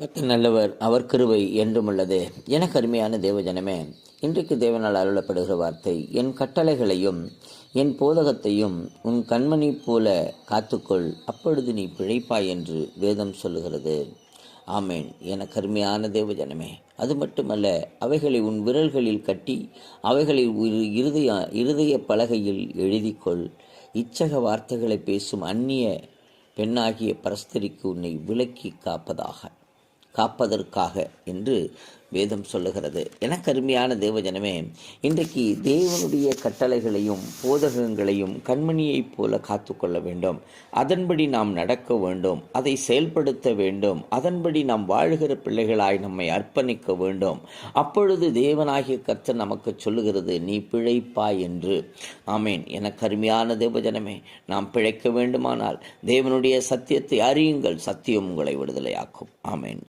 கத்த நல்லவர் அவர் கிருவை என்றும் உள்ளது. எனக்கு அருமையான தேவஜனமே இன்றைக்கு தேவனால் அருளப்படுகிற வார்த்தை என் கட்டளைகளையும் என் போதகத்தையும் உன் கண்மணி போல காத்துக்கொள் அப்பொழுது நீ பிழைப்பாய் என்று வேதம் சொல்லுகிறது. ஆமேன். என கருமையான தேவஜனமே அது மட்டுமல்ல அவைகளை உன் விரல்களில் கட்டி அவைகளை இருதய இருதய பலகையில் எழுதிக்கொள். இச்சக வார்த்தைகளை பேசும் அந்நிய பெண்ணாகிய பரஸ்தரிக்கு உன்னை விலக்கி காப்பதாக. காப்பதற்காக என்று வேதம் சொல்லுகிறது. எனக்கு அருமையான தேவஜனமே இன்றைக்கு தேவனுடைய கட்டளைகளையும் போதகங்களையும் கண்மணியைப் போல காத்துக்கொள்ள வேண்டும். அதன்படி நாம் நடக்க வேண்டும் அதை செயல்படுத்த வேண்டும் அதன்படி நாம் வாழ்கிற பிள்ளைகளாய் நம்மை அர்ப்பணிக்க வேண்டும். அப்பொழுது தேவனாகிய கர்த்தர் நமக்கு சொல்லுகிறது நீ பிழைப்பாய் என்று. ஆமேன். எனக்கு அருமையான தேவஜனமே நாம் பிழைக்க வேண்டுமானால் தேவனுடைய சத்தியத்தை அறியுங்கள் சத்தியம் உங்களை விடுதலையாக்கும். ஆமேன்.